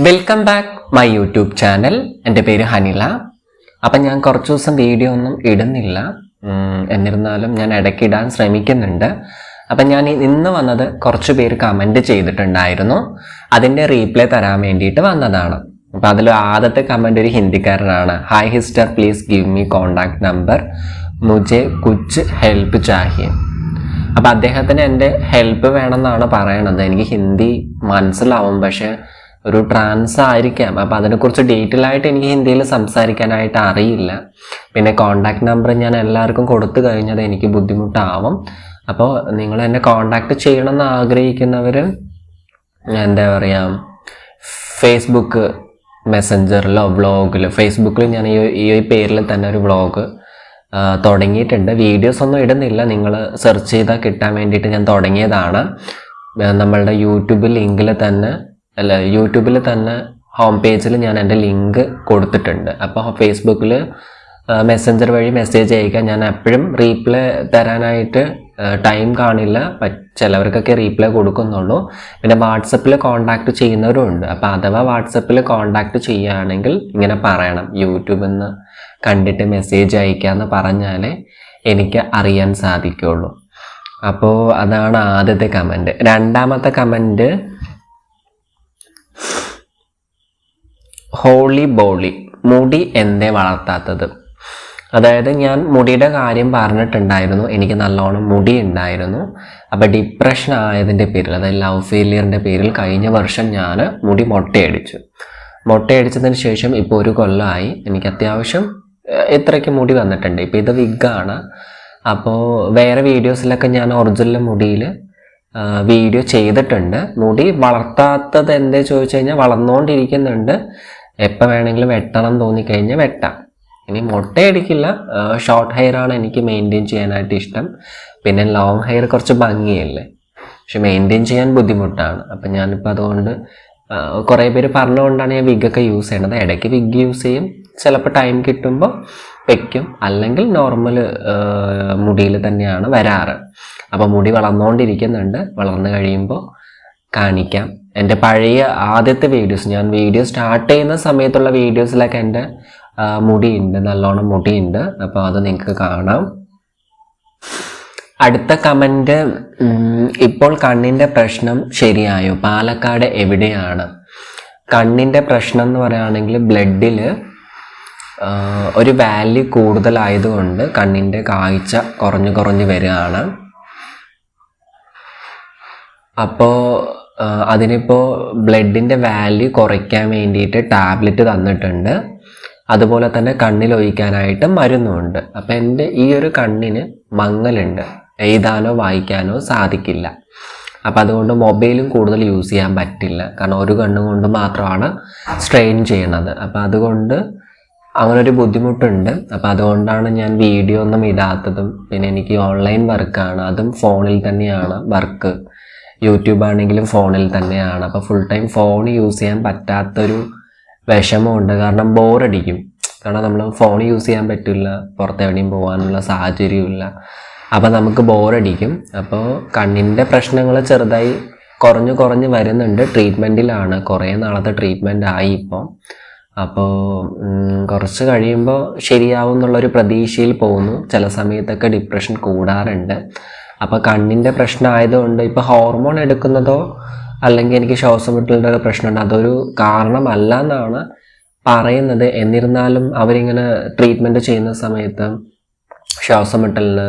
Welcome back my YouTube channel എന്റെ പേര് ഹനില. അപ്പം ഞാൻ കുറച്ച് ദിവസം വീഡിയോ ഒന്നും ഇടുന്നില്ല. എന്നിരുന്നാലും ഞാൻ ഇടയ്ക്ക് ഇടാൻ ശ്രമിക്കുന്നുണ്ട്. അപ്പം ഞാൻ ഇന്ന് വന്നത് കുറച്ച് പേര് കമന്റ് ചെയ്തിട്ടുണ്ടായിരുന്നു. അതിന്റെ റീപ്ലൈ തരാൻ വേണ്ടിയിട്ട് വന്നതാണ്. അപ്പം അതിൽ ആദ്യത്തെ കമന്റ് ഒരു ഹിന്ദിക്കാരനാണ്. Hi sister please give me contact number മുജെ കുച്ച് ഹെൽപ്പ് ചാഹിയൻ അപ്പം അദ്ദേഹത്തിന് എന്റെ ഹെൽപ്പ് വേണമെന്നാണ് പറയണത്. എനിക്ക് ഹിന്ദി മനസ്സിലാവും. പക്ഷെ ഒരു ട്രാൻസ് ആയിരിക്കാം. അപ്പം അതിനെക്കുറിച്ച് ഡീറ്റെയിൽ ആയിട്ട് എനിക്ക് ഹിന്ദിയിൽ സംസാരിക്കാനായിട്ട് അറിയില്ല. പിന്നെ കോണ്ടാക്ട് നമ്പർ ഞാൻ എല്ലാവർക്കും കൊടുത്തു കഴിഞ്ഞത് എനിക്ക് ബുദ്ധിമുട്ടാവും. അപ്പോൾ നിങ്ങൾ എന്നെ കോണ്ടാക്ട് ചെയ്യണമെന്ന് ആഗ്രഹിക്കുന്നവർ എന്താ പറയുക ഫേസ്ബുക്ക് മെസ്സഞ്ചറിലോ വ്ളോഗിലോ ഫേസ്ബുക്കിൽ ഞാൻ ഈ ഈ പേരിൽ തന്നെ ഒരു ബ്ലോഗ് തുടങ്ങിയിട്ടുണ്ട്. വീഡിയോസ് ഒന്നും ഇടുന്നില്ല. നിങ്ങൾ സെർച്ച് ചെയ്താൽ കിട്ടാൻ വേണ്ടിയിട്ട് ഞാൻ തുടങ്ങിയതാണ്. നമ്മളുടെ യൂട്യൂബ് ലിങ്കിൽ തന്നെ അല്ല യൂട്യൂബിൽ തന്നെ ഹോം പേജിൽ ഞാൻ എന്റെ ലിങ്ക് കൊടുത്തിട്ടുണ്ട്. അപ്പോൾ ഫേസ്ബുക്കിൽ മെസ്സഞ്ചർ വഴി മെസ്സേജ് അയക്കാൻ ഞാൻ എപ്പോഴും റീപ്ലൈ തരാനായിട്ട് ടൈം കാണില്ല. ചിലവർക്കൊക്കെ റീപ്ലൈ കൊടുക്കുന്നുള്ളൂ. പിന്നെ വാട്സപ്പിൽ കോണ്ടാക്ട് ചെയ്യുന്നവരും ഉണ്ട് അപ്പോൾ അഥവാ വാട്സപ്പിൽ കോണ്ടാക്ട് ചെയ്യുകയാണെങ്കിൽ ഇങ്ങനെ പറയണം. യൂട്യൂബിൽ നിന്ന് കണ്ടിട്ട് മെസ്സേജ് അയക്കാമെന്ന് പറഞ്ഞാലേ എനിക്ക് അറിയാൻ സാധിക്കുള്ളൂ. അപ്പോൾ അതാണ് ആദ്യത്തെ കമന്റ് രണ്ടാമത്തെ കമന്റ് ഹോളി ബോളി മുടി എന്തേ വളർത്താത്തത്. അതായത് ഞാൻ മുടിയുടെ കാര്യം പറഞ്ഞിട്ടുണ്ടായിരുന്നു. എനിക്ക് നല്ലോണം മുടി ഉണ്ടായിരുന്നു. അപ്പോൾ ഡിപ്രഷൻ ആയതിന്റെ പേരിൽ അതായത് ലവ് ഫെയിലിയറിന്റെ പേരിൽ കഴിഞ്ഞ വർഷം ഞാൻ മുടി മൊട്ടയടിച്ചു. മൊട്ടയടിച്ചതിന് ശേഷം ഇപ്പോൾ ഒരു കൊല്ലമായി എനിക്ക് അത്യാവശ്യം ഇത്രയ്ക്ക് മുടി വന്നിട്ടുണ്ട്. ഇപ്പോൾ ഇത് വിഗാണ്. അപ്പോൾ വേറെ വീഡിയോസിലൊക്കെ ഞാൻ ഒറിജിനൽ മുടിയിൽ വീഡിയോ ചെയ്തിട്ടുണ്ട്. മുടി വളർത്താത്തത് എന്തേ ചോദിച്ചു കഴിഞ്ഞാൽ വളർന്നുകൊണ്ടിരിക്കുന്നുണ്ട് എപ്പോൾ വേണമെങ്കിലും വെട്ടണം തോന്നിക്കഴിഞ്ഞാൽ വെട്ടാം. ഇനി മുട്ടയടിക്കില്ല. ഷോർട്ട് ഹെയർ ആണ് എനിക്ക് മെയിന്റെയിൻ ചെയ്യാനായിട്ട് ഇഷ്ടം. പിന്നെ ലോങ് ഹെയർ കുറച്ച് ഭംഗിയല്ലേ? പക്ഷെ മെയിന്റെയിൻ ചെയ്യാൻ ബുദ്ധിമുട്ടാണ്. അപ്പം ഞാനിപ്പോൾ അതുകൊണ്ട് കുറേ പേര് പറഞ്ഞുകൊണ്ടാണ് ഞാൻ വിഗൊക്കെ യൂസ് ചെയ്യണത് ഇടയ്ക്ക് വിഗ് യൂസ് ചെയ്യും. ചിലപ്പോൾ ടൈം കിട്ടുമ്പോൾ വെക്കും. അല്ലെങ്കിൽ നോർമൽ മുടിയിൽ തന്നെയാണ് വരാറ്. അപ്പോൾ മുടി വളർന്നുകൊണ്ടിരിക്കുന്നുണ്ട്. വളർന്നു കഴിയുമ്പോൾ കാണിക്കാം. എന്റെ പഴയ ആദ്യത്തെ വീഡിയോസ് ഞാൻ വീഡിയോ സ്റ്റാർട്ട് ചെയ്യുന്ന സമയത്തുള്ള വീഡിയോസിലൊക്കെ എന്റെ മുടിയുണ്ട് നല്ലോണം മുടിയുണ്ട്. അപ്പോൾ അത് നിങ്ങൾക്ക് കാണാം. അടുത്ത കമന്റ് ഇപ്പോൾ കണ്ണിന്റെ പ്രശ്നം ശരിയായോ? പാലക്കാട് എവിടെയാണ്? കണ്ണിന്റെ പ്രശ്നം എന്ന് പറയുകയാണെങ്കിൽ ബ്ലഡിൽ ഒരു വാല്യൂ കൂടുതലായതുകൊണ്ട് കണ്ണിന്റെ കാഴ്ച കുറഞ്ഞു കുറഞ്ഞു വരികയാണ്. അപ്പോൾ അതിനിപ്പോൾ ബ്ലഡിന്റെ വാല്യൂ കുറയ്ക്കാൻ വേണ്ടിയിട്ട് ടാബ്ലറ്റ് തന്നിട്ടുണ്ട്. അതുപോലെ തന്നെ കണ്ണിൽ ഒഴിക്കാനായിട്ട് മരുന്നുമുണ്ട്. അപ്പം എന്റെ ഈ ഒരു കണ്ണിന് മങ്ങലുണ്ട്. എഴുതാനോ വായിക്കാനോ സാധിക്കില്ല. അപ്പം അതുകൊണ്ട് മൊബൈലും കൂടുതൽ യൂസ് ചെയ്യാൻ പറ്റില്ല. കാരണം ഒരു കണ്ണും കൊണ്ട് മാത്രമാണ് സ്ട്രെയിൻ ചെയ്യുന്നത്. അപ്പം അതുകൊണ്ട് അങ്ങനെ ഒരു ബുദ്ധിമുട്ടുണ്ട്. അപ്പം അതുകൊണ്ടാണ് ഞാൻ വീഡിയോ ഒന്നും ഇടാത്തതും പിന്നെ എനിക്ക് ഓൺലൈൻ വർക്കാണ്. അതും ഫോണിൽ തന്നെയാണ് വർക്ക്. യൂട്യൂബ് ആണെങ്കിലും ഫോണിൽ തന്നെയാണ്. അപ്പോൾ ഫുൾ ടൈം ഫോൺ യൂസ് ചെയ്യാൻ പറ്റാത്തൊരു വിഷമമുണ്ട്. കാരണം ബോറടിക്കും കാരണം നമ്മൾ ഫോൺ യൂസ് ചെയ്യാൻ പറ്റില്ല. പുറത്തെവിടെയും പോകാനുള്ള സാഹചര്യമില്ല അപ്പോൾ നമുക്ക് ബോറടിക്കും അപ്പോൾ കണ്ണിന്റെ പ്രശ്നങ്ങൾ ചെറുതായി കുറഞ്ഞു കുറഞ്ഞ് വരുന്നുണ്ട്. ട്രീറ്റ്മെന്റിലാണ് കുറേ നാളത്തെ ട്രീറ്റ്മെന്റ് ആയി ഇപ്പോൾ അപ്പോൾ കുറച്ച് കഴിയുമ്പോൾ ശരിയാവും എന്നുള്ളൊരു പ്രതീക്ഷയിൽ പോകുന്നു. ചില സമയത്തൊക്കെ ഡിപ്രഷൻ കൂടാറുണ്ട്. അപ്പോൾ കണ്ണിന്റെ പ്രശ്നം ആയതുകൊണ്ട് ഇപ്പോൾ ഹോർമോൺ എടുക്കുന്നതോ അല്ലെങ്കിൽ എനിക്ക് ശ്വാസം വിട്ടലിന്റെ ഒരു പ്രശ്നമുണ്ട് അതൊരു കാരണമല്ല എന്നാണ് പറയുന്നത്. എന്നിരുന്നാലും അവരിങ്ങനെ ട്രീറ്റ്മെന്റ് ചെയ്യുന്ന സമയത്ത് ശ്വാസം വിട്ടലിന്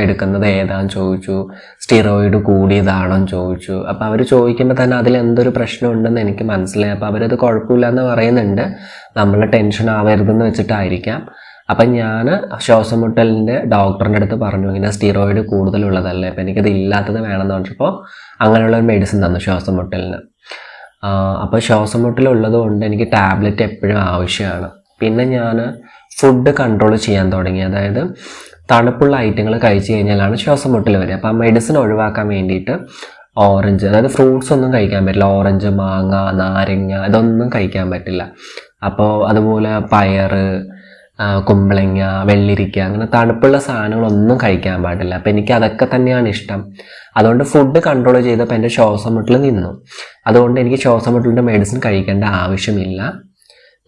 എടുക്കുന്നത് ഏതാന്ന് ചോദിച്ചു സ്റ്റിറോയിഡ് കൂടിയതാണെന്ന് ചോദിച്ചു. അപ്പോൾ അവർ ചോദിക്കുമ്പോൾ തന്നെ അതിൽ എന്തൊരു പ്രശ്നമുണ്ടെന്ന് എനിക്ക് മനസ്സിലായി. അപ്പോൾ അവരത് കുഴപ്പമില്ല എന്ന് പറയുന്നുണ്ട്. നമ്മൾ ടെൻഷൻ ആവരുതെന്ന് വെച്ചിട്ടായിരിക്കാം. അപ്പം ഞാൻ ശ്വാസം മുട്ടലിന്റെ ഡോക്ടറിന്റെ അടുത്ത് പറഞ്ഞു ഇങ്ങനെ സ്റ്റീറോയിഡ് കൂടുതലുള്ളതല്ലേ? അപ്പം എനിക്കത് ഇല്ലാത്തത് വേണമെന്ന് പറഞ്ഞപ്പോൾ അങ്ങനെയുള്ള ഒരു മെഡിസിൻ തന്നു ശ്വാസം മുട്ടലിന് അപ്പോൾ ശ്വാസം മുട്ടലുള്ളത് കൊണ്ട് എനിക്ക് ടാബ്ലറ്റ് എപ്പോഴും ആവശ്യമാണ്. പിന്നെ ഞാൻ ഫുഡ് കൺട്രോൾ ചെയ്യാൻ തുടങ്ങി. അതായത് തണുപ്പുള്ള ഐറ്റങ്ങൾ കഴിച്ചു കഴിഞ്ഞാലാണ് ശ്വാസം മുട്ടൽ വരിക. അപ്പോൾ ആ മെഡിസിൻ ഒഴിവാക്കാൻ വേണ്ടിയിട്ട് ഓറഞ്ച് അതായത് ഫ്രൂട്ട്സ് ഒന്നും കഴിക്കാൻ പറ്റില്ല. ഓറഞ്ച് മാങ്ങ നാരങ്ങ ഇതൊന്നും കഴിക്കാൻ പറ്റില്ല. അപ്പോൾ അതുപോലെ പയറ് ആ, കുമ്പളങ്ങ വെള്ളിരിക്ക അങ്ങനെ തണുപ്പുള്ള സാധനങ്ങളൊന്നും കഴിക്കാൻ പാടില്ല. അപ്പം എനിക്ക് അതൊക്കെ തന്നെയാണ് ഇഷ്ടം. അതുകൊണ്ട് ഫുഡ് കൺട്രോൾ ചെയ്തപ്പോൾ എന്റെ ശ്വാസം മുട്ടൽ നിന്നു. അതുകൊണ്ട് എനിക്ക് ശ്വാസം മുട്ടലിന്റെ മെഡിസിൻ കഴിക്കേണ്ട ആവശ്യമില്ല.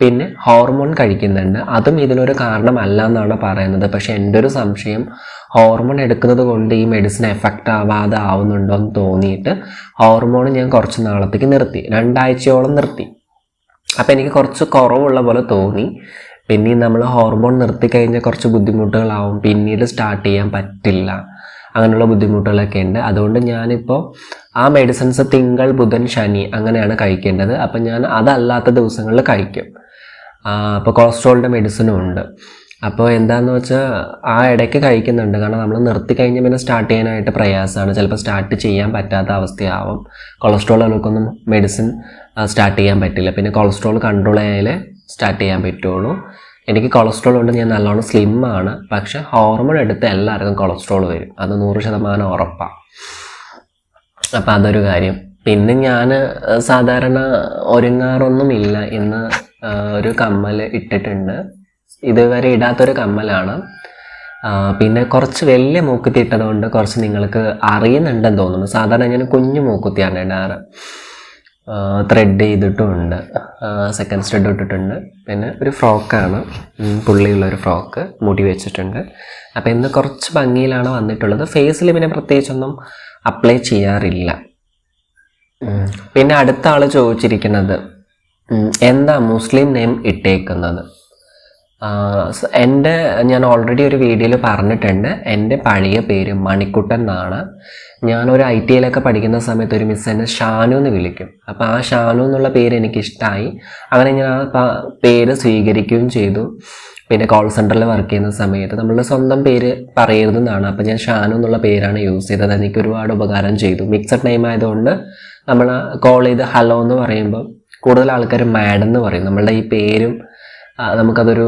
പിന്നെ ഹോർമോൺ കഴിക്കുന്നുണ്ട്. അതും ഇതിനൊരു കാരണമല്ല എന്നാണ് പറയുന്നത്. പക്ഷെ എന്റെ ഒരു സംശയം ഹോർമോൺ എടുക്കുന്നത് കൊണ്ട് ഈ മെഡിസിൻ എഫക്റ്റ് ആവാതെ ആവുന്നുണ്ടോ എന്ന് തോന്നിയിട്ട് ഹോർമോൺ ഞാൻ കുറച്ച് നാളത്തേക്ക് നിർത്തി. രണ്ടാഴ്ചയോളം നിർത്തി. അപ്പോൾ എനിക്ക് കുറച്ച് കുറവുള്ള പോലെ തോന്നി. പിന്നെ നമ്മൾ ഹോർമോൺ നിർത്തി കഴിഞ്ഞാൽ കുറച്ച് ബുദ്ധിമുട്ടുകളാവും. പിന്നീട് സ്റ്റാർട്ട് ചെയ്യാൻ പറ്റില്ല. അങ്ങനെയുള്ള ബുദ്ധിമുട്ടുകളൊക്കെ ഉണ്ട്. അതുകൊണ്ട് ഞാനിപ്പോൾ ആ മെഡിസിൻസ് തിങ്കൾ ബുധൻ ശനി അങ്ങനെയാണ് കഴിക്കേണ്ടത്. അപ്പം ഞാൻ അതല്ലാത്ത ദിവസങ്ങളിൽ കഴിക്കും. അപ്പോൾ കൊളസ്ട്രോളിന്റെ മെഡിസിനും ഉണ്ട്. അപ്പോൾ എന്താന്ന് വെച്ചാൽ ആ ഇടയ്ക്ക് കഴിക്കുന്നുണ്ട്. കാരണം നമ്മൾ നിർത്തി കഴിഞ്ഞാൽ പിന്നെ സ്റ്റാർട്ട് ചെയ്യാനായിട്ട് പ്രയാസമാണ്. ചിലപ്പോൾ സ്റ്റാർട്ട് ചെയ്യാൻ പറ്റാത്ത അവസ്ഥയാവും. കൊളസ്ട്രോൾ അവർക്കൊന്നും മെഡിസിൻ സ്റ്റാർട്ട് ചെയ്യാൻ പറ്റില്ല. പിന്നെ കൊളസ്ട്രോൾ കൺട്രോൾ ചെയ്യാലേ സ്റ്റാർട്ട് ചെയ്യാൻ പറ്റുള്ളൂ. എനിക്ക് കൊളസ്ട്രോൾ ഉണ്ട് ഞാൻ നല്ലോണം സ്ലിം ആണ്. പക്ഷെ ഹോർമോൺ എടുത്ത് എല്ലാവർക്കും കൊളസ്ട്രോൾ വരും. അത് നൂറ് ശതമാനം ഉറപ്പാണ് അപ്പം അതൊരു കാര്യം. പിന്നെ ഞാൻ സാധാരണ ഒരുങ്ങാറൊന്നുമില്ല ഇന്ന് ഒരു കമ്മൽ ഇട്ടിട്ടുണ്ട്. ഇതുവരെ ഇടാത്തൊരു കമ്മലാണ്. പിന്നെ കുറച്ച് വലിയ മൂക്കുത്തി ഇട്ടതുകൊണ്ട് കുറച്ച് നിങ്ങൾക്ക് അറിയുന്നുണ്ടെന്ന് തോന്നുന്നു. സാധാരണ ഞാൻ കുഞ്ഞു മൂക്കുത്തിയാണ് ഇടാറ്. ത്രെഡ് ചെയ്തിട്ടുമുണ്ട് സെക്കൻഡ് സ്റ്റഡ് ഇട്ടിട്ടുണ്ട്. പിന്നെ ഒരു ഫ്രോക്കാണ് പുള്ളിയുള്ള ഒരു ഫ്രോക്ക് മുടി വെച്ചിട്ടുണ്ട്. അപ്പോൾ ഇന്ന് കുറച്ച് ഭംഗിയിലാണ് വന്നിട്ടുള്ളത്. ഫേസിൽ പിന്നെ പ്രത്യേകിച്ചൊന്നും അപ്ലൈ ചെയ്യാറില്ല. പിന്നെ അടുത്ത ആൾ ചോദിച്ചിരിക്കുന്നത് എന്താ മുസ്ലിം നെയിം ഇട്ടേക്കുന്നത്? എന്റെ ഞാൻ ഓൾറെഡി ഒരു വീഡിയോയിൽ പറഞ്ഞിട്ടുണ്ട്. എന്റെ പഴയ പേര് മണിക്കുട്ടൻ എന്നാണ്. ഞാനൊരു ഐ ടി ഐയിലൊക്കെ പഠിക്കുന്ന സമയത്ത് ഒരു മിസ് എന്നെ ഷാനു എന്ന് വിളിക്കും. അപ്പോൾ ആ ഷാനു എന്നുള്ള പേര് എനിക്ക് ഇഷ്ടമായി അങ്ങനെ ഞാൻ ആ പേര് സ്വീകരിക്കുകയും ചെയ്തു. പിന്നെ കോൾ സെന്ററിൽ വർക്ക് ചെയ്യുന്ന സമയത്ത് നമ്മളുടെ സ്വന്തം പേര് പറയരുതെന്നാണ് അപ്പോൾ ഞാൻ ഷാനു എന്നുള്ള പേരാണ് യൂസ് ചെയ്തത്. എനിക്ക് ഒരുപാട് ഉപകാരം ചെയ്തു. മിക്സഡ് നെയിം ആയതുകൊണ്ട് നമ്മൾ കോൾ ചെയ്ത് ഹലോ എന്ന് പറയുമ്പോൾ കൂടുതൽ ആൾക്കാർ മാഡം എന്ന് പറയും. നമ്മളുടെ ഈ പേരും നമുക്കതൊരു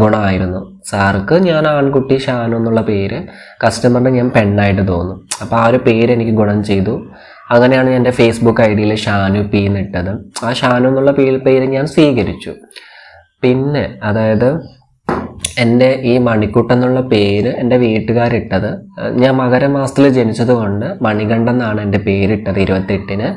ഗുണമായിരുന്നു. സാർക്ക് ഞാൻ ആൺകുട്ടി ഷാനു എന്നുള്ള പേര് കസ്റ്റമറിന് ഞാൻ പെണ്ണായിട്ട് തോന്നും. അപ്പോൾ ആ ഒരു പേര് എനിക്ക് ഗുണം ചെയ്തു. അങ്ങനെയാണ് എന്റെ ഫേസ്ബുക്ക് ഐ ഡിയിൽ ഷാനു പി എന്നിട്ടത് ആ ഷാനു എന്നുള്ള പേര് പേര് ഞാൻ സ്വീകരിച്ചു. പിന്നെ അതായത് എന്റെ ഈ മണിക്കൂട്ടം എന്നുള്ള പേര് എന്റെ വീട്ടുകാരിട്ടത്. ഞാൻ മകരമാസത്തിൽ ജനിച്ചതുകൊണ്ട് മണികണ്ഠൻ എന്നാണ് എന്റെ പേരിട്ടത് ഇരുപത്തെട്ടിന്.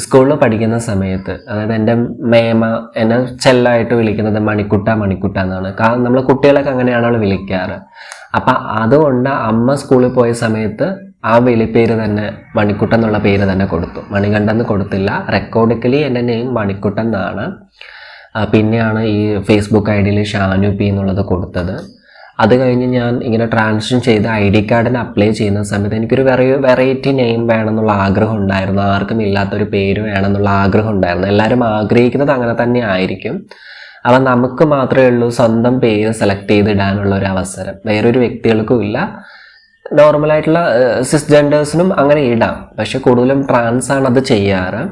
സ്കൂളിൽ പഠിക്കുന്ന സമയത്ത്. അതായത് എന്റെ മേമ എന്നെ ചെല്ലായിട്ട് വിളിക്കുന്നത് മണിക്കുട്ട മണിക്കുട്ട എന്നാണ്. കാരണം നമ്മൾ കുട്ടികളൊക്കെ അങ്ങനെയാണല്ലോ വിളിക്കാറ്. അപ്പം അതുകൊണ്ട് അമ്മ സ്കൂളിൽ പോയ സമയത്ത് ആ വിളിപ്പേര് തന്നെ മണിക്കുട്ടൻ എന്നുള്ള പേര് തന്നെ കൊടുത്തു. മണികണ്ഠൻ എന്ന് കൊടുത്തില്ല. റെക്കോർഡിക്കലി എന്റെ നെയിം മണിക്കുട്ടൻ എന്നാണ്. പിന്നെയാണ് ഈ ഫേസ്ബുക്ക് ഐ ഡിയിൽ ഷാനു പി എന്നുള്ളത് കൊടുത്തത്. അത് കഴിഞ്ഞ് ഞാൻ ഇങ്ങനെ ട്രാൻസ്ലേഷൻ ചെയ്ത് ഐ ഡി കാർഡിന് അപ്ലൈ ചെയ്യുന്ന സമയത്ത് എനിക്കൊരു വെറൈ വെറൈറ്റി നെയിം വേണമെന്നുള്ള ആഗ്രഹം ഉണ്ടായിരുന്നു. ആർക്കും ഇല്ലാത്തൊരു പേര് വേണമെന്നുള്ള ആഗ്രഹം ഉണ്ടായിരുന്നു. എല്ലാവരും ആഗ്രഹിക്കുന്നത് അങ്ങനെ തന്നെ ആയിരിക്കും. അപ്പം നമുക്ക് മാത്രമേ ഉള്ളൂ സ്വന്തം പേര് സെലക്ട് ചെയ്തിടാനുള്ള ഒരു അവസരം. വേറൊരു വ്യക്തികൾക്കും ഇല്ല. നോർമലായിട്ടുള്ള സിസ് ജെൻഡേഴ്സിനും അങ്ങനെ ഇടാം. പക്ഷെ കൂടുതലും ട്രാൻസാണ് അത് ചെയ്യാറ്.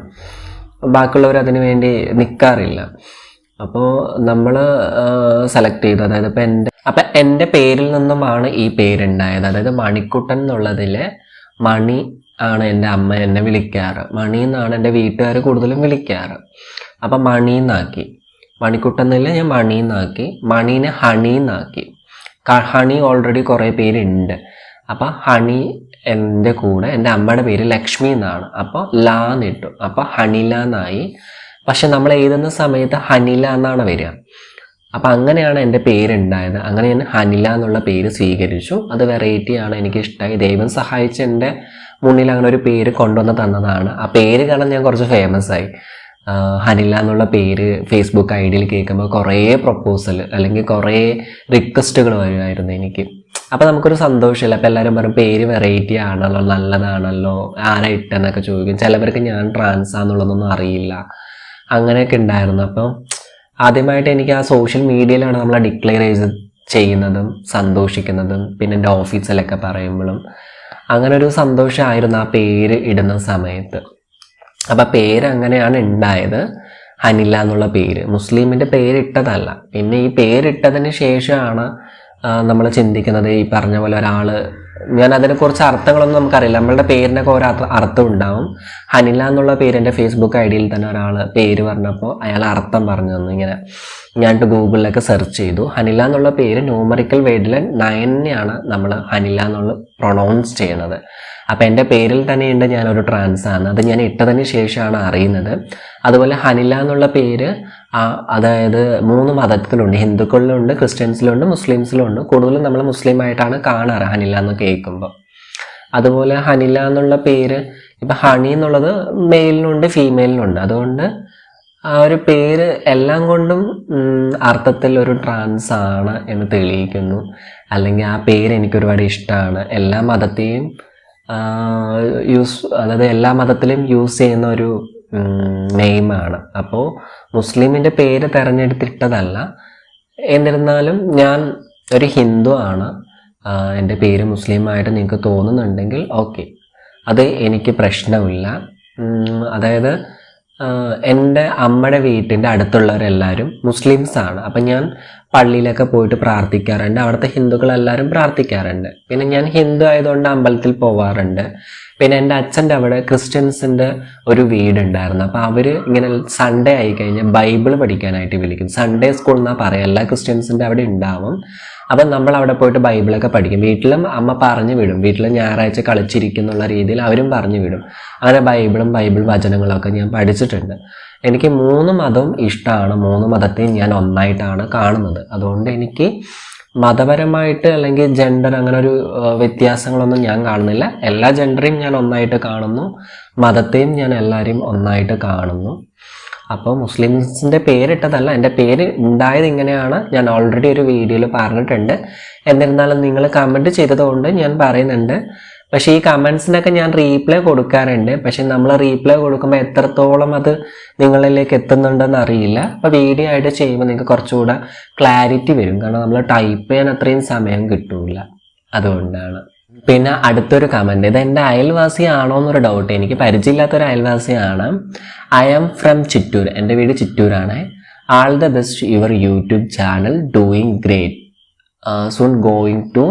ബാക്കിയുള്ളവർ അതിനു വേണ്ടി നിൽക്കാറില്ല അപ്പോൾ നമ്മൾ സെലക്ട് ചെയ്തു. അതായത് ഇപ്പം എന്റെ അപ്പം എന്റെ പേരിൽ നിന്നുമാണ് ഈ പേരുണ്ടായത്. അതായത് മണിക്കുട്ടൻ എന്നുള്ളതിൽ മണി ആണ് എന്റെ അമ്മ എന്നെ വിളിക്കാറ്. മണി എന്നാണ് എന്റെ വീട്ടുകാർ കൂടുതലും വിളിക്കാറ്. അപ്പം മണി എന്നാക്കി. മണിക്കുട്ടെന്നില്ല ഞാൻ മണി എന്നാക്കി. മണീനെ ഹണി എന്നാക്കി. ഹണി ഓൾറെഡി കുറേ പേരുണ്ട്. അപ്പം ഹണി എന്റെ കൂടെ എന്റെ അമ്മയുടെ പേര് ലക്ഷ്മി എന്നാണ്. അപ്പോൾ ലാ എന്നിട്ടു. അപ്പോൾ ഹണില പക്ഷെ നമ്മൾ എഴുതുന്ന സമയത്ത് ഹനില എന്നാണ് വരിക. അപ്പം അങ്ങനെയാണ് എന്റെ പേരുണ്ടായത്. അങ്ങനെ ഞാൻ ഹനില എന്നുള്ള പേര് സ്വീകരിച്ചു. അത് വെറൈറ്റി ആണ് എനിക്ക് ഇഷ്ടമായി ദൈവം സഹായിച്ച് എന്റെ മുന്നിൽ അങ്ങനെ ഒരു പേര് കൊണ്ടുവന്ന് തന്നതാണ്. ആ പേര് കാരണം ഞാൻ കുറച്ച് ഫേമസ് ആയി. ഹനില എന്നുള്ള പേര് ഫേസ്ബുക്ക് ഐ ഡിയിൽ കേൾക്കുമ്പോൾ കുറേ പ്രപ്പോസൽ അല്ലെങ്കിൽ കുറേ റിക്വസ്റ്റുകൾ വരുമായിരുന്നു എനിക്ക്. അപ്പോൾ നമുക്കൊരു സന്തോഷമില്ല. അപ്പോൾ എല്ലാവരും പറയും പേര് വെറൈറ്റി ആണല്ലോ നല്ലതാണല്ലോ ആരാ ഇട്ടെന്നൊക്കെ ചോദിക്കും. ചിലവർക്ക് ഞാൻ ട്രാൻസ് ആണെന്നുള്ളതൊന്നും അറിയില്ല. അങ്ങനെയൊക്കെ ഉണ്ടായിരുന്നു. അപ്പം ആദ്യമായിട്ട് എനിക്ക് ആ സോഷ്യൽ മീഡിയയിലാണ് നമ്മൾ ഡിക്ലെയർ ചെയ്ത് ചെയ്യുന്നതും സന്തോഷിക്കുന്നതും പിന്നെ എന്റെ ഓഫീസിലൊക്കെ പറയുമ്പോഴും അങ്ങനെ ഒരു സന്തോഷമായിരുന്നു ആ പേര് ഇടുന്ന സമയത്ത്. അപ്പം പേര് അങ്ങനെയാണ് ഉണ്ടായത്. ഹനില എന്നുള്ള പേര്. മുസ്ലിമിന്റെ പേരിട്ടതല്ല. പിന്നെ ഈ പേരിട്ടതിന് ശേഷമാണ് നമ്മൾ ചിന്തിക്കുന്നത് ഈ പറഞ്ഞ പോലെ ഒരാൾ ഞാൻ അതിനെ അതിനെക്കുറിച്ച് അർത്ഥങ്ങളൊന്നും നമുക്കറിയില്ല. നമ്മളുടെ പേരിനൊക്കെ ഓരോ അർത്ഥം ഉണ്ടാവും. ഹനില എന്നുള്ള പേര് എന്റെ ഫേസ്ബുക്ക് ഐ ഡിയിൽ തന്നെ ഒരാൾ പേര് പറഞ്ഞപ്പോൾ അയാൾ അർത്ഥം പറഞ്ഞു തന്നു. ഇങ്ങനെ ഞാൻ ഗൂഗിളിലൊക്കെ സെർച്ച് ചെയ്തു. ഹനില എന്നുള്ള പേര് ന്യൂമറിക്കൽ വേഡിൽ നയനെയാണ് നമ്മൾ ഹനില എന്നുള്ള പ്രൊണൗൺസ് ചെയ്യുന്നത്. അപ്പം എന്റെ പേരിൽ തന്നെയുണ്ട് ഞാനൊരു ട്രാൻസ് ആണ്. അത് ഞാൻ ഇട്ടതിന് ശേഷമാണ് അറിയുന്നത്. അതുപോലെ ഹനില എന്നുള്ള പേര് അതായത് മൂന്ന് മതത്തിലുണ്ട്. ഹിന്ദുക്കളിലുണ്ട് ക്രിസ്ത്യൻസിലുണ്ട് മുസ്ലിംസിലുണ്ട്. കൂടുതലും നമ്മൾ മുസ്ലിം ആയിട്ടാണ് കാണാറ് ഹനില എന്ന് കേൾക്കുമ്പോൾ അതുപോലെ ഹനില എന്നുള്ള പേര് ഇപ്പം ഹണി എന്നുള്ളത് മെയിലിനുണ്ട് ഫീമെയിലിനുണ്ട് അതുകൊണ്ട് ആ ഒരു പേര് എല്ലാം കൊണ്ടും അർത്ഥത്തിൽ ഒരു ട്രാൻസ് ആണ് എന്ന് തെളിയിക്കുന്നു. അല്ലെങ്കിൽ ആ പേര് എനിക്ക് ഒരുപാട് ഇഷ്ടമാണ് എല്ലാ മതത്തെയും യൂസ് അതായത് എല്ലാ മതത്തിലും യൂസ് ചെയ്യുന്ന ഒരു നെയിമാണ്. അപ്പോൾ മുസ്ലിമിന്റെ പേര് തിരഞ്ഞെടുത്തിട്ടതല്ല. എന്നിരുന്നാലും ഞാൻ ഒരു ഹിന്ദു ആണ്. എന്റെ പേര് മുസ്ലിമായിട്ട് നിങ്ങൾക്ക് തോന്നുന്നുണ്ടെങ്കിൽ ഓക്കെ. അത് എനിക്ക് പ്രശ്നമില്ല. അതായത് എന്റെ അമ്മയുടെ വീട്ടിന്റെ അടുത്തുള്ളവരെല്ലാവരും മുസ്ലിംസ് ആണ് അപ്പം ഞാൻ പള്ളിയിലൊക്കെ പോയിട്ട് പ്രാർത്ഥിക്കാറുണ്ട്. അവിടുത്തെ ഹിന്ദുക്കളെല്ലാവരും പ്രാർത്ഥിക്കാറുണ്ട്. പിന്നെ ഞാൻ ഹിന്ദു ആയതുകൊണ്ട് അമ്പലത്തിൽ പോവാറുണ്ട്. പിന്നെ എന്റെ അച്ഛന്റെ അവിടെ ക്രിസ്ത്യൻസിന്റെ ഒരു വീടുണ്ടായിരുന്നു. അപ്പോൾ അവർ ഇങ്ങനെ സൺഡേ ആയി കഴിഞ്ഞാൽ ബൈബിൾ പഠിക്കാനായിട്ട് വിളിക്കും. സൺഡേ സ്കൂൾ എന്നാ പറയാം. എല്ലാ ക്രിസ്ത്യൻസിന്റെ അവിടെ ഉണ്ടാവും. അപ്പം നമ്മൾ അവിടെ പോയിട്ട് ബൈബിളൊക്കെ പഠിക്കും. വീട്ടിലും അമ്മ പറഞ്ഞു വിടും. വീട്ടിൽ ഞായറാഴ്ച കളിച്ചിരിക്കുന്നുള്ള രീതിയിൽ അവരും പറഞ്ഞു വിടും. അങ്ങനെ ബൈബിളും ബൈബിൾ വചനങ്ങളൊക്കെ ഞാൻ പഠിച്ചിട്ടുണ്ട്. എനിക്ക് മൂന്ന് മതവും ഇഷ്ടമാണ്. മൂന്ന് മതത്തെയും ഞാൻ ഒന്നായിട്ടാണ് കാണുന്നത്. അതുകൊണ്ട് എനിക്ക് മതപരമായിട്ട് അല്ലെങ്കിൽ ജെൻഡർ അങ്ങനെ ഒരു വ്യത്യാസങ്ങളൊന്നും ഞാൻ കാണുന്നില്ല. എല്ലാ ജെൻഡറെയും ഞാൻ ഒന്നായിട്ട് കാണുന്നു. മതത്തെയും ഞാൻ എല്ലാവരെയും ഒന്നായിട്ട് കാണുന്നു. അപ്പോൾ മുസ്ലിംസിന്റെ പേരിട്ടതല്ല എന്റെ പേര് ഉണ്ടായത് ഇങ്ങനെയാണ്. ഞാൻ ഓൾറെഡി ഒരു വീഡിയോയിൽ പറഞ്ഞിട്ടുണ്ട്. എന്നിരുന്നാലും നിങ്ങൾ കമന്റ് ചെയ്തതുകൊണ്ട് ഞാൻ പറയുന്നുണ്ട്. പക്ഷേ ഈ കമൻസിനൊക്കെ ഞാൻ റീപ്ലൈ കൊടുക്കാറുണ്ട്. പക്ഷേ നമ്മൾ റീപ്ലൈ കൊടുക്കുമ്പോൾ എത്രത്തോളം അത് നിങ്ങളിലേക്ക് എത്തുന്നുണ്ടെന്ന് അറിയില്ല. അപ്പോൾ വീഡിയോ ആയിട്ട് ചെയ്യുമ്പോൾ നിങ്ങൾക്ക് കുറച്ചുകൂടെ ക്ലാരിറ്റി വരും. കാരണം നമ്മൾ ടൈപ്പ് ചെയ്യാൻ അത്രയും സമയം കിട്ടില്ല അതുകൊണ്ടാണ്. പിന്നെ അടുത്തൊരു കമന്റ് ഇത് എന്റെ അയൽവാസിയാണോ എന്നൊരു ഡൗട്ട് എനിക്ക് പരിചയമില്ലാത്തൊരു അയൽവാസിയാണ്. ഐ ആം ഫ്രം ചിറ്റൂർ എന്റെ വീട് ചിറ്റൂരാണ് all the best your YouTube channel doing great soon going to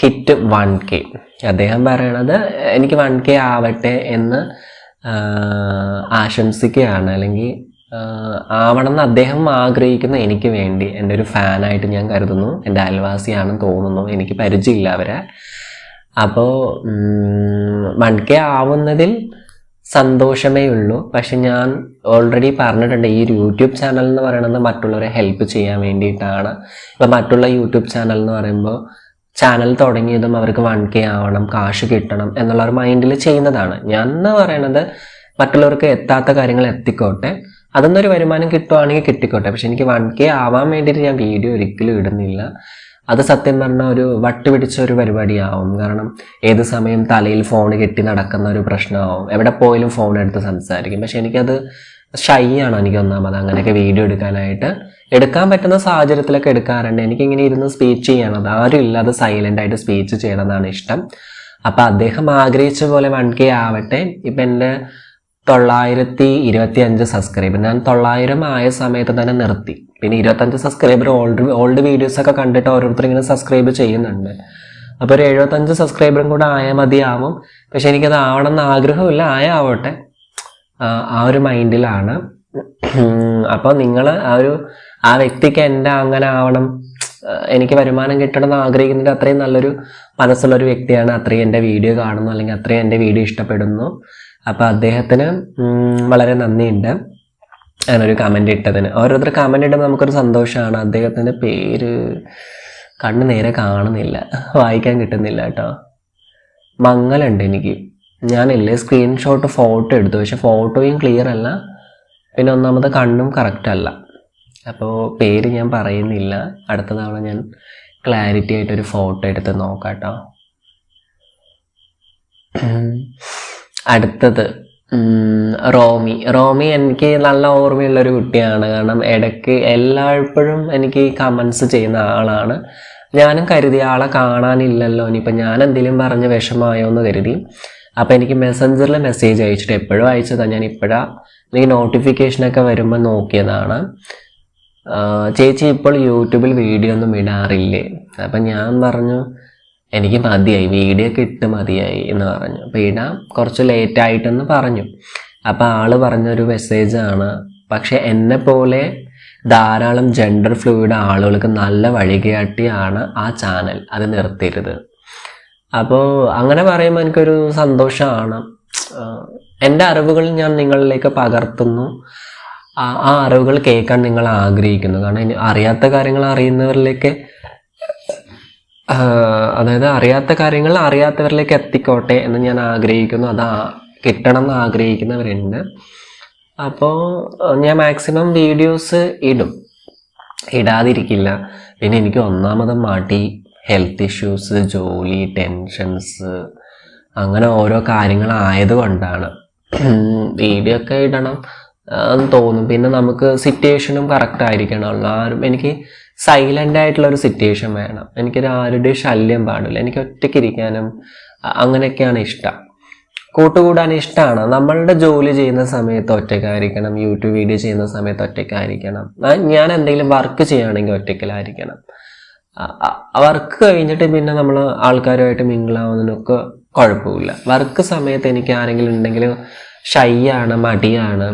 hit one K അദ്ദേഹം പറയണത് എനിക്ക് വൺ കെ ആവട്ടെ എന്ന് ആശംസിക്കുകയാണ്. അല്ലെങ്കിൽ ആവണം എന്ന് അദ്ദേഹം ആഗ്രഹിക്കുന്ന എനിക്ക് വേണ്ടി. എന്റെ ഒരു ഫാനായിട്ട് ഞാൻ കരുതുന്നു. എന്റെ അയൽവാസിയാണെന്ന് തോന്നുന്നു. എനിക്ക് പരിചയമില്ല അവരെ. അപ്പോൾ വൺ കെ ആവുന്നതിൽ സന്തോഷമേ ഉള്ളൂ. പക്ഷെ ഞാൻ ഓൾറെഡി പറഞ്ഞിട്ടുണ്ട് ഈ യൂട്യൂബ് ചാനൽ എന്ന് പറയുന്നത് മറ്റുള്ളവരെ ഹെൽപ്പ് ചെയ്യാൻ വേണ്ടിയിട്ടാണ്. ഇപ്പം മറ്റുള്ള യൂട്യൂബ് ചാനൽ എന്ന് പറയുമ്പോൾ ചാനൽ തുടങ്ങിയതും അവർക്ക് വൺ കെ ആവണം കാശ് കിട്ടണം എന്നുള്ള ഒരു മൈൻഡിൽ ചെയ്യുന്നതാണ്. ഞാൻ എന്ന് പറയണത് മറ്റുള്ളവർക്ക് എത്താത്ത കാര്യങ്ങൾ എത്തിക്കോട്ടെ. അതൊന്നൊരു വരുമാനം കിട്ടുവാണെങ്കിൽ കിട്ടിക്കോട്ടെ. പക്ഷെ എനിക്ക് വൺ കെ ആവാൻ വേണ്ടിയിട്ട് ഞാൻ വീഡിയോ ഒരിക്കലും ഇടുന്നില്ല. അത് സത്യം പറഞ്ഞാൽ ഒരു വട്ട് പിടിച്ച ഒരു പരിപാടിയാവും. കാരണം ഏത് സമയം തലയിൽ ഫോൺ കെട്ടി നടക്കുന്ന ഒരു പ്രശ്നമാവും. എവിടെ പോയാലും ഫോൺ എടുത്ത് സംസാരിക്കും. പക്ഷെ എനിക്കത് ഷൈ ആണ് എനിക്ക് ഒന്നാമത് അങ്ങനെയൊക്കെ വീഡിയോ എടുക്കാനായിട്ട്. എടുക്കാൻ പറ്റുന്ന സാഹചര്യത്തിലൊക്കെ എടുക്കാറുണ്ട്. എനിക്കിങ്ങനെ ഇരുന്ന് സ്പീച്ച് ചെയ്യണം. അത് ആരും ഇല്ലാതെ സൈലന്റ് ആയിട്ട് സ്പീച്ച് ചെയ്യണമെന്നാണ് ഇഷ്ടം. അപ്പം അദ്ദേഹം ആഗ്രഹിച്ച പോലെ വൺ കെ ആവട്ടെ. ഇപ്പം എന്റെ തൊള്ളായിരത്തി ഇരുപത്തി അഞ്ച് സബ്സ്ക്രൈബർ ഞാൻ തൊള്ളായിരം ആയ സമയത്ത് തന്നെ നിർത്തി. പിന്നെ ഇരുപത്തഞ്ച് സബ്സ്ക്രൈബർ ഓൾഡ് ഓൾഡ് വീഡിയോസൊക്കെ കണ്ടിട്ട് ഓരോരുത്തർ ഇങ്ങനെ സബ്സ്ക്രൈബ് ചെയ്യുന്നുണ്ട്. അപ്പോൾ ഒരു എഴുപത്തഞ്ച് സബ്സ്ക്രൈബറും കൂടെ ആയാൽ മതിയാവും. പക്ഷെ എനിക്കത് ആവണം എന്ന് ആഗ്രഹമില്ല ആയാവട്ടെ. ആ ഒരു മൈൻഡിലാണ് അപ്പോൾ നിങ്ങൾ ആ ഒരു ആ വ്യക്തിക്ക് എന്റെ അങ്ങനെ ആവണം എനിക്ക് വരുമാനം കിട്ടണം എന്ന് ആഗ്രഹിക്കുന്നത് അത്രയും നല്ലൊരു മനസ്സുള്ളൊരു വ്യക്തിയാണ്. അത്രയും എന്റെ വീഡിയോ കാണുന്നു അല്ലെങ്കിൽ അത്രയും എന്റെ വീഡിയോ ഇഷ്ടപ്പെടുന്നു. അപ്പോൾ അദ്ദേഹത്തിന് വളരെ നന്ദിയുണ്ട്. അങ്ങനൊരു കമന്റ് ഇട്ടതിന്. ഓരോരുത്തർ കമന്റ് ഇടുമ്പോൾ നമുക്കൊരു സന്തോഷമാണ്. അദ്ദേഹത്തിന്റെ പേര് കണ്ണ് നേരെ കാണുന്നില്ല. വായിക്കാൻ കിട്ടുന്നില്ല കേട്ടോ. മങ്ങലുണ്ട് എനിക്ക്. ഞാനില്ലേ സ്ക്രീൻഷോട്ട് ഫോട്ടോ എടുത്തു. പക്ഷെ ഫോട്ടോയും ക്ലിയർ അല്ല. പിന്നെ ഒന്നാമത് കണ്ണും കറക്റ്റ് അല്ല. അപ്പോൾ പേര് ഞാൻ പറയുന്നില്ല. അടുത്ത തവണ ഞാൻ ക്ലാരിറ്റി ആയിട്ടൊരു ഫോട്ടോ എടുത്ത് നോക്കാം കേട്ടോ. അടുത്തത്. റോമി. റോമി എനിക്ക് നല്ല ഓർമ്മയുള്ള ഒരു കുട്ടിയാണ്. കാരണം ഇടയ്ക്ക് എല്ലായ്പ്പോഴും എനിക്ക് കമൻസ് ചെയ്യുന്ന ആളാണ്. ഞാനും കരുതി ആളെ കാണാനില്ലല്ലോ. ഇനിയിപ്പോൾ ഞാൻ എന്തെങ്കിലും പറഞ്ഞ് വിഷമമായോ എന്ന് കരുതി. അപ്പോൾ എനിക്ക് മെസ്സഞ്ചറിൽ മെസ്സേജ് അയച്ചിട്ട് എപ്പോഴും അയച്ചതാണ് ഞാൻ ഇപ്പോഴാണ് എനിക്ക് നോട്ടിഫിക്കേഷനൊക്കെ വരുമ്പോൾ നോക്കിയതാണ്. ചേച്ചി ഇപ്പോൾ യൂട്യൂബിൽ വീഡിയോ ഒന്നും ഇടാറില്ലേ? അപ്പം ഞാൻ പറഞ്ഞു എനിക്ക് മതിയായി വീഡിയോ ഒക്കെ ഇട്ട് മതിയായി എന്ന് പറഞ്ഞു. അപ്പം ഇടാം കുറച്ച് ലേറ്റായിട്ടെന്ന് പറഞ്ഞു. അപ്പോൾ ആൾ പറഞ്ഞൊരു മെസ്സേജാണ് പക്ഷെ എന്നെ പോലെ ധാരാളം ജെൻഡർ ഫ്ലൂയിഡ് ആളുകൾക്ക് നല്ല വഴികാട്ടിയാണ് ആ ചാനൽ അത് നിർത്തരുത്. അപ്പോൾ അങ്ങനെ പറയുമ്പോൾ എനിക്കൊരു സന്തോഷമാണ്. എന്റെ അറിവുകൾ ഞാൻ നിങ്ങളിലേക്ക് പകർത്തുന്നു. ആ അറിവുകൾ കേൾക്കാൻ നിങ്ങൾ ആഗ്രഹിക്കുന്നു. കാരണം അറിയാത്ത കാര്യങ്ങൾ അറിയുന്നവരിലേക്ക് അതായത് അറിയാത്ത കാര്യങ്ങൾ അറിയാത്തവരിലേക്ക് എത്തിക്കോട്ടെ എന്ന് ഞാൻ ആഗ്രഹിക്കുന്നു. അത് കിട്ടണം എന്ന് ആഗ്രഹിക്കുന്നവരുണ്ട്. അപ്പോൾ ഞാൻ മാക്സിമം വീഡിയോസ് ഇടും. ഇടാതിരിക്കില്ല. പിന്നെ എനിക്ക് ഒന്നാമത് മാട്ടി ഹെൽത്ത് ഇഷ്യൂസ് ജോലി ടെൻഷൻസ് അങ്ങനെ ഓരോ കാര്യങ്ങളായതുകൊണ്ടാണ് വീഡിയോ ഒക്കെ ഇടണം എന്ന് തോന്നും. പിന്നെ നമുക്ക് സിറ്റുവേഷനും കറക്റ്റ് ആയിരിക്കണം. ആരും എനിക്ക് സൈലന്റ് ആയിട്ടുള്ള ഒരു സിറ്റുവേഷൻ വേണം. എനിക്കൊരു ആരുടെയും ശല്യം പാടില്ല. എനിക്ക് ഒറ്റയ്ക്ക് ഇരിക്കാനും അങ്ങനെയൊക്കെയാണ് ഇഷ്ടം. കൂട്ടുകൂടാൻ ഇഷ്ടമാണ് നമ്മളുടെ ജോലി ചെയ്യുന്ന സമയത്ത് ഒറ്റയ്ക്കായിരിക്കണം. യൂട്യൂബ് വീഡിയോ ചെയ്യുന്ന സമയത്ത് ഒറ്റയ്ക്കായിരിക്കണം. ഞാൻ എന്തെങ്കിലും വർക്ക് ചെയ്യുകയാണെങ്കിൽ ഒറ്റയ്ക്കലായിരിക്കണം. വർക്ക് കഴിഞ്ഞിട്ട് പിന്നെ നമ്മൾ ആൾക്കാരുമായിട്ട് മിങ്കിളാവുന്നതിനൊക്കെ കുഴപ്പമില്ല. വർക്ക് സമയത്ത് എനിക്ക് ആരെങ്കിലും ഉണ്ടെങ്കിൽ ആണ് മടിയാണ്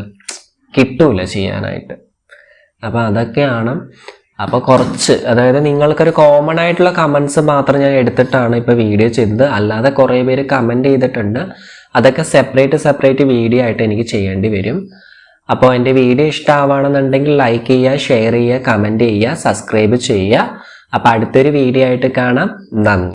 കിട്ടൂല ചെയ്യാനായിട്ട്. അപ്പം അതൊക്കെയാണ് അപ്പോൾ കുറച്ച് അതായത് നിങ്ങൾക്കൊരു കോമൺ ആയിട്ടുള്ള കമന്റ്സ് മാത്രം ഞാൻ എടുത്തിട്ടാണ് ഇപ്പോൾ വീഡിയോ ചെയ്തത്. അല്ലാതെ കുറേ പേര് കമന്റ് ചെയ്തിട്ടുണ്ട്. അതൊക്കെ സെപ്പറേറ്റ് സെപ്പറേറ്റ് വീഡിയോ ആയിട്ട് എനിക്ക് ചെയ്യേണ്ടി വരും. അപ്പോൾ എന്റെ വീഡിയോ ഇഷ്ടമാവണമെന്നുണ്ടെങ്കിൽ ലൈക്ക് ചെയ്യുക ഷെയർ ചെയ്യുക കമന്റ് ചെയ്യുക സബ്സ്ക്രൈബ് ചെയ്യുക. അപ്പോൾ അടുത്തൊരു വീഡിയോ ആയിട്ട് കാണാം. നന്ദി.